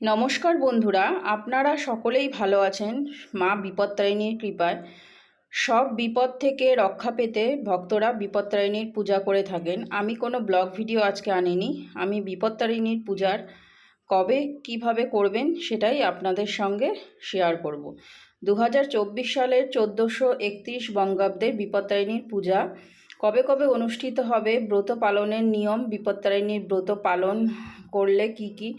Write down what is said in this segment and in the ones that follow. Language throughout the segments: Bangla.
নমস্কার বন্ধুরা, আপনারা সকলেই ভালো আছেন। মা বিপত্তারিণীর কৃপায়। সব বিপদ থেকে রক্ষা পেতে ভক্তরা বিপত্তারিণীর পূজা করে থাকেন। আমি কোনো ব্লগ ভিডিও আজকে আনিনি। আমি বিপত্তারিণীর পূজার কবে কীভাবে করবেন সেটাই আপনাদের সঙ্গে শেয়ার করব। দু হাজার চব্বিশ সালের চোদ্দোশো একত্রিশ বঙ্গাব্দের বিপত্তারিণীর পূজা কবে কবে অনুষ্ঠিত হবে? ব্রত পালনের নিয়ম বিপত্তারিণীর ব্রত পালন করলে কি কি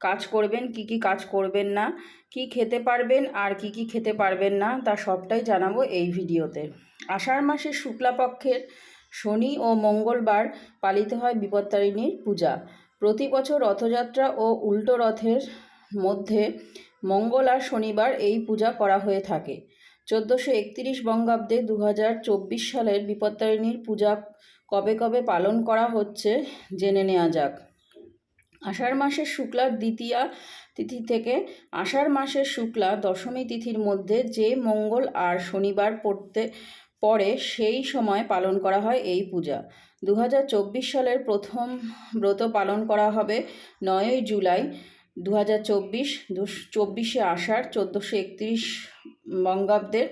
কাজ করবেন, কি কি কাজ করবেন না, কি খেতে পারবেন আর কি কি খেতে পারবেন না, তা সবটাই জানাব এই ভিডিওতে। আষাঢ় মাসের শুক্লাপক্ষের শনি ও মঙ্গলবার পালিত হয় বিপত্তারিণীর পূজা। প্রতি বছর রথযাত্রা ও উল্টো রথের মধ্যে মঙ্গল আর শনিবার এই পূজা করা হয়ে থাকে। চোদ্দোশো একত্রিশ বঙ্গাব্দে দু হাজার চব্বিশ সালের বিপত্তারিণীর পূজা কবে কবে পালন করা হচ্ছে, জেনে নেওয়া যাক। আষাঢ় মাসের শুক্লা দ্বিতীয়া তিথি থেকে আষাঢ় মাসের শুক্লা দশমী তিথির মধ্যে যে মঙ্গল আর শনিবার পড়তে পরে সেই সময় পালন করা হয় এই পূজা। দু হাজার চব্বিশ সালের প্রথম ব্রত পালন করা হবে নয়ই জুলাই। দু হাজার চব্বিশ চব্বিশে আষাঢ়, চোদ্দোশো একত্রিশ বঙ্গাব্দের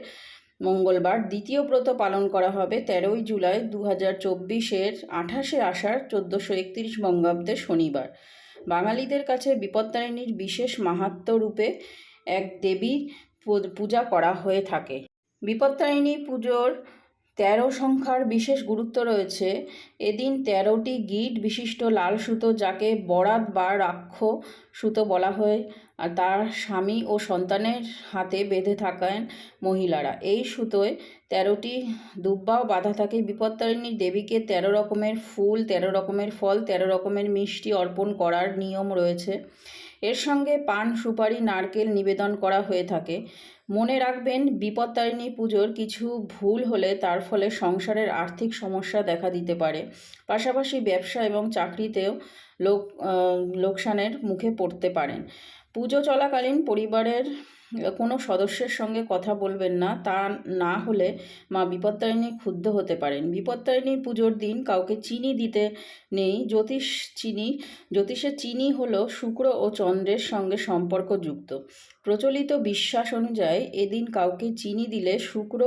মঙ্গলবার দ্বিতীয় ব্রত পালন করা হবে তেরোই জুলাই। দু হাজার চব্বিশের আঠাশে আষাঢ়, চোদ্দোশো একত্রিশ বঙ্গাব্দের শনিবার। বাঙালিদের কাছে বিপত্তারিণীর বিশেষ মাহাত্ম রূপে এক দেবীর পূজা করা হয়ে থাকে। বিপত্তারিণী পুজোর তেরো সংখ্যার বিশেষ গুরুত্ব রয়েছে। এদিন তেরোটি গিট বিশিষ্ট লাল সুতো যাকে বরাত বা রাক্ষ সুতো বলা হয়, আর তার স্বামী ও সন্তানের হাতে বেঁধে থাকেন মহিলারা। এই সুতোয় তেরোটি দুব্বাও বাঁধা থাকে। বিপত্তারিণী দেবীকে তেরো রকমের ফুল, তেরো রকমের ফল, তেরো রকমের মিষ্টি অর্পণ করার নিয়ম রয়েছে। এর সঙ্গে পান সুপারি, নারকেল নিবেদন করা হয়ে থাকে। মনে রাখবেন, বিপত্তারিণী পুজোর কিছু ভুল হলে তার ফলে সংসারের আর্থিক সমস্যা দেখা দিতে পারে। পাশাপাশি ব্যবসা এবং চাকরিতেও লোক লোকসানের মুখে পড়তে পারেন। পুজো চলাকালীন পরিবারের কোনো সদস্যের সঙ্গে কথা বলবেন না, তা না হলে মা বিপত্তারিণী ক্ষুব্ধ হতে পারেন। বিপত্তারিণীর পুজোর দিন কাউকে চিনি দিতে নেই। জ্যোতিষ চিনি, জ্যোতিষের চিনি হলো শুক্র ও চন্দ্রের সঙ্গে সম্পর্কযুক্ত। প্রচলিত বিশ্বাস অনুযায়ী এদিন কাউকে চিনি দিলে শুক্র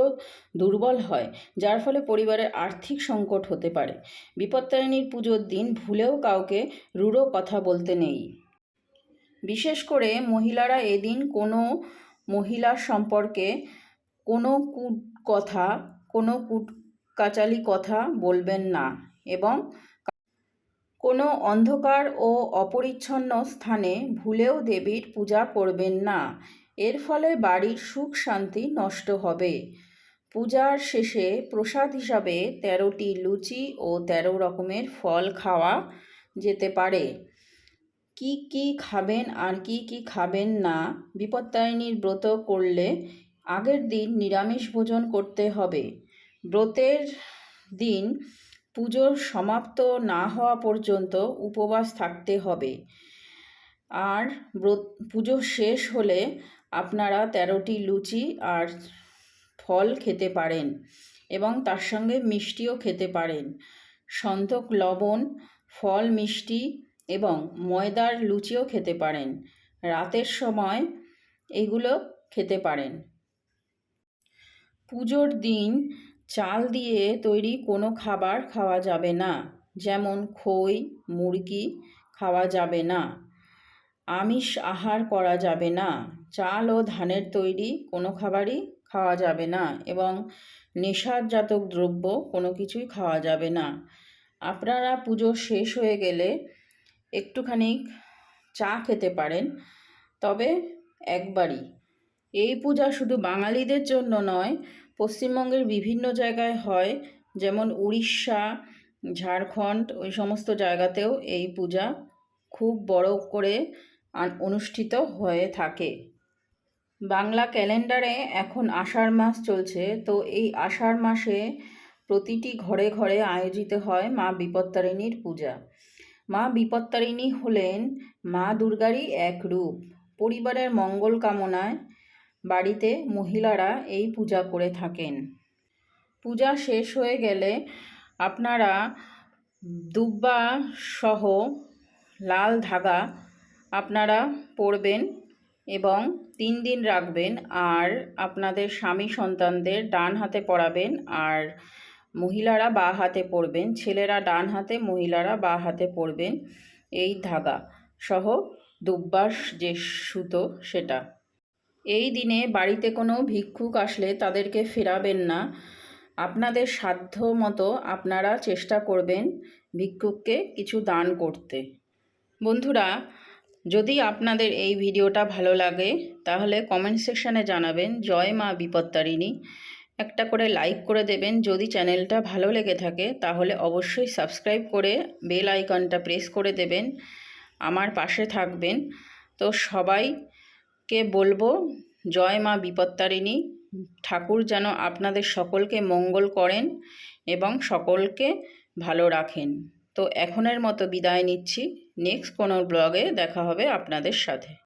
দুর্বল হয়, যার ফলে পরিবারের আর্থিক সংকট হতে পারে। বিপত্তারিণীর পুজোর দিন ভুলেও কাউকে রূঢ় কথা বলতে নেই। বিশেষ করে মহিলারা এদিন কোনো মহিলার সম্পর্কে কোনো কুট কথা, কোনো কুট কাচালি কথা বলবেন না এবং কোনো অন্ধকার ও অপরিচ্ছন্ন স্থানে ভুলেও দেবীর পূজা করবেন না। এর ফলে বাড়ির সুখ শান্তি নষ্ট হবে। পূজার শেষে প্রসাদ হিসাবে তেরোটি লুচি ও তেরো রকমের ফল খাওয়া যেতে পারে। কি কি খাবেন আর কি কি খাবেন না বিপত্তারিণীর ব্রত করলে আগের দিন নিরামিষ ভোজন করতে হবে। ব্রতের দিন পুজোর সমাপ্ত না হওয়া পর্যন্ত উপবাস থাকতে হবে। আর ব্রত, পুজো শেষ হলে আপনারা তেরোটি লুচি আর ফল খেতে পারেন এবং তার সঙ্গে মিষ্টিও খেতে পারেন। সন্তক লবণ, ফল, মিষ্টি এবং ময়দার লুচিও খেতে পারেন। রাতের সময় এগুলো খেতে পারেন। পুজোর দিন চাল দিয়ে তৈরি কোনো খাবার খাওয়া যাবে না। যেমন খই, মুরগি খাওয়া যাবে না। আমিষ আহার করা যাবে না। চাল ও ধানের তৈরি কোনো খাবারই খাওয়া যাবে না এবং নেশাজাত দ্রব্য কোনো কিছুই খাওয়া যাবে না। আপনারা পুজো শেষ হয়ে গেলে একটুখানি চা খেতে পারেন। তবে একবারই। এই পূজা শুধু বাঙালিদের জন্য নয়, পশ্চিমবঙ্গের বিভিন্ন জায়গায় হয়। যেমন উড়িষ্যা, ঝাড়খণ্ড, ওই সমস্ত জায়গাতেও এই পূজা খুব বড় করে অনুষ্ঠিত হয়ে থাকে। বাংলা ক্যালেন্ডারে এখন আষাঢ় মাস চলছে, তো এই আষাঢ় মাসে প্রতিটি ঘরে ঘরে আয়োজিত হয় মা বিপত্তারিণীর পূজা। মা বিপত্তারিণী হলেন মা দুর্গারই এক রূপ। পরিবারের মঙ্গল কামনায় বাড়িতে মহিলারা এই পূজা করে থাকেন। পূজা শেষ হয়ে গেলে আপনারা দুব্বা সহ লাল ধাগা আপনারা পরবেন এবং তিন দিন রাখবেন আর আপনাদের স্বামী সন্তানদের ডান হাতে পড়াবেন আর মহিলারা বা হাতে পড়বেন, ছেলেরা ডান হাতে, মহিলারা বা হাতে পড়বেন, এই ধাগা সহ দুব্বাস যে সুতো সেটা। এই দিনে বাড়িতে কোনো ভিক্ষুক আসলে তাদেরকে ফেরাবেন না। আপনাদের সাধ্য মতো আপনারা চেষ্টা করবেন ভিক্ষুককে কিছু দান করতে। বন্ধুরা, যদি আপনাদের এই ভিডিওটা ভালো লাগে, তাহলে কমেন্ট সেকশানে জানাবেন, জয় মা বিপত্তারিণী। একটা করে লাইক করে দেবেন। যদি চ্যানেলটা ভালো লেগে থাকে, তাহলে অবশ্যই সাবস্ক্রাইব করে বেল আইকনটা প্রেস করে দেবেন। আমার পাশে থাকবেন। তো সবাইকে বলব, জয় মা বিপত্তারিণী। ঠাকুর যেন আপনাদের সকলকে মঙ্গল করেন এবং সকলকে ভালো রাখেন। তো এখনের মতো বিদায় নিচ্ছি। নেক্সট কোনো ব্লগে দেখা হবে আপনাদের সাথে।